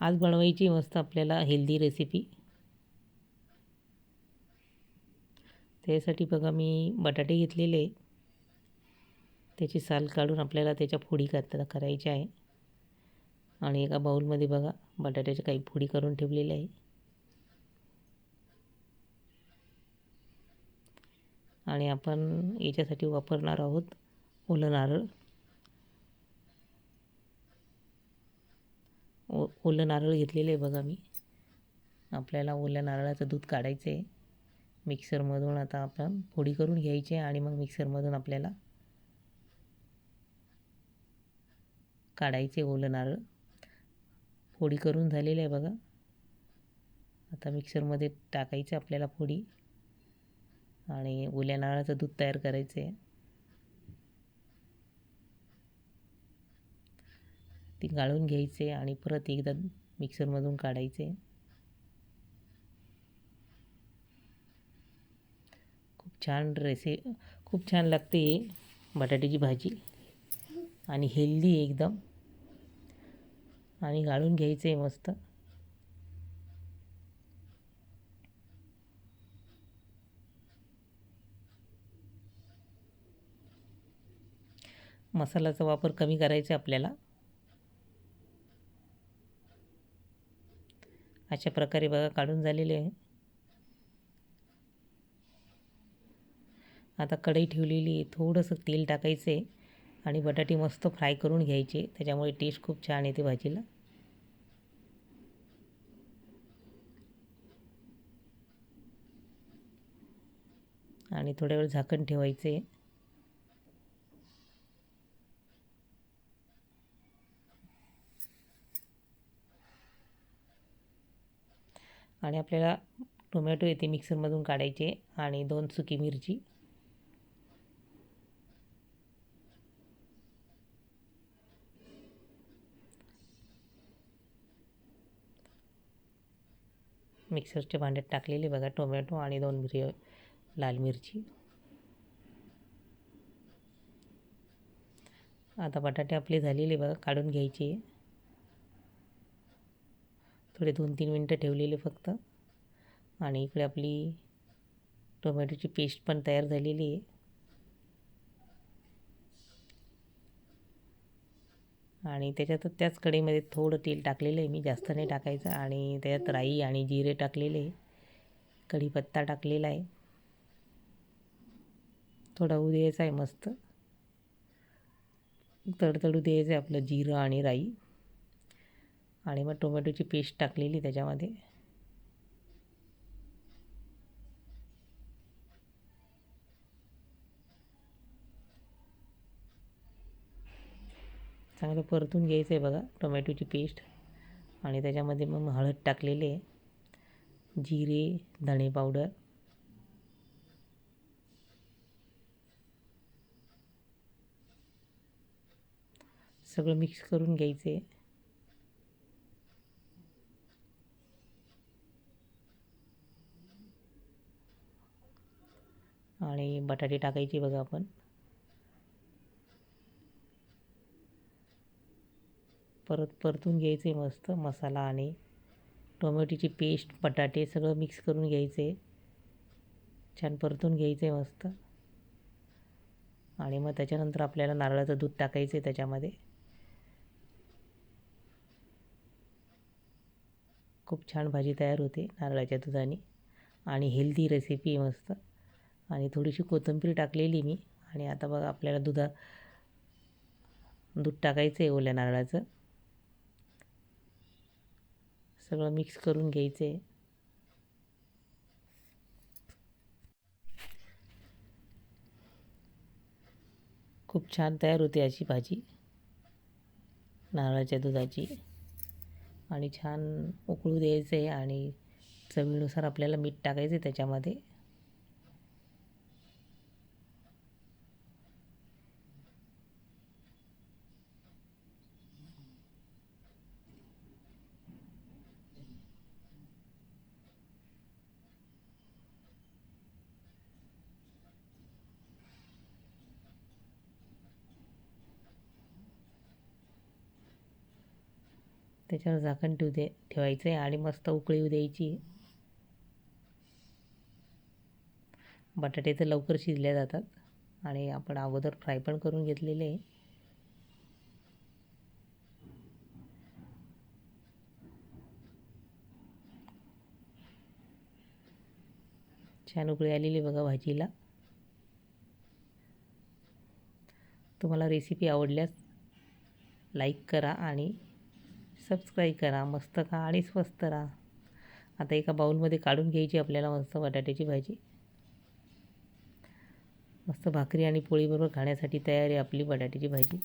आज बनवायची मस्त आपल्याला हेल्दी रेसिपी त्यासाठी बघा मी बटाटे घेतलेले त्याची साल काढून आपल्याला त्याच्या फोडी करता करायच्या आहे. आणि एका बाऊलमध्ये बघा बटाट्याच्या काही फोडी करून ठेवलेल्या आहे. आणि आपण याच्यासाठी वापरणार आहोत ओलं नारळ. ओलं नारळ घेतलेलं आहे बघा मी. आपल्याला ओल्या नारळाचं दूध काढायचं आहे मिक्सरमधून आता आपण फोडी करून घ्यायची आहे आणि मग मिक्सरमधून आपल्याला काढायचे ओलं नारळ. फोडी करून झालेलं आहे बघा. आता मिक्सरमध्ये टाकायचं आपल्याला फोडी. आणि ओल्या नारळाचं दूध तयार करायचं आहे ती गाळून घ्यायचे आणि परत एकदा मिक्सरमधून काढायचे. खूप छान रेसे खूप छान लागते बटाट्याची भाजी. आणि हेल्दी एकदम. आणि गाळून घ्यायचे मस्त. मसाल्याचा वापर कमी करायचा आपल्याला. अशा प्रकारे बघा काढून झालेले आहे. आता कढई ठेवलेली आहे. थोडंसं तेल टाकायचं आहे आणि बटाटे मस्त फ्राय करून घ्यायचे. त्याच्यामुळे टेस्ट खूप छान येते भाजीला. आणि थोड्या वेळ झाकण ठेवायचं आणि आपल्याला टोमॅटो येते मिक्सरमधून काढायचे आणि दोन सुकी मिरची. मिक्सरच्या भांड्यात टाकलेले बघा टोमॅटो आणि दोन मिरी लाल मिरची. आता बटाटे आपले झालेले बघा काढून घ्यायचे. थोडे दोन तीन मिनटं ठेवलेले फक्त. आणि इकडे आपली टोमॅटोची पेस्ट पण तयार झालेली आहे. आणि त्याच्यात त्याच कढईमध्ये थोडं तेल टाकलेलं आहे मी जास्त नाही टाकायचं. आणि त्याच्यात राई आणि जिरे टाकलेले कढीपत्ता टाकलेला आहे. थोडा उद्यायचा द्यायचा आहे मस्त. तडतडू द्यायचं आहे आपलं जिरं आणि राई. आणि मग टोमॅटोची पेस्ट टाकलेली त्याच्यामध्ये. चांगलं परतून घ्यायचं आहे बघा टोमॅटोची पेस्ट. आणि त्याच्यामध्ये मग हळद टाकलेले आहे. जिरे धणे पावडर. सगळं मिक्स करून घ्यायचं आहे आणि बटाटे टाकायचे बघा आपण. परत परतून घ्यायचे मस्त मसाला आणि टोमॅटोची पेस्ट बटाटे सगळं मिक्स करून घ्यायचे. छान परतून घ्यायचे मस्त. आणि मग त्याच्यानंतर आपल्याला नारळाचं दूध टाकायचं आहे त्याच्यामध्ये. खूप छान भाजी तयार होते नारळाच्या दुधाने. आणि हेल्दी रेसिपी मस्त. आणि थोडीशी कोथिंबीर टाकलेली मी. आणि आता बघा आपल्याला दुधा दूध टाकायचं आहे ओल्या नारळाचं. सगळं मिक्स करून घ्यायचं आहे खूप छान तयार होते अशी भाजी नारळाच्या दुधाची. आणि छान उकळू द्यायचं आहे आणि चवीनुसार आपल्याला मीठ टाकायचं आहे त्याच्यामध्ये. त्याच्यावर झाकण ठेवू दे ठेवायचं आहे आणि मस्त उकळी द्यायची. बटाटे तर लवकर शिजल्या जातात आणि आपण अगोदर फ्राय पण करून घेतलेले आहे. छान उकळी आलेली बघा भाजीला. तुम्हाला रेसिपी आवडल्यास लाईक करा आणि सबस्क्राईब करा मस्त खा आणि स्वस्त राहा. आता एका बाऊलमध्ये काढून घ्यायची आपल्याला मस्त बटाट्याची भाजी. मस्त भाकरी आणि पोळीबरोबर खाण्यासाठी तयार आहे आपली बटाट्याची भाजी.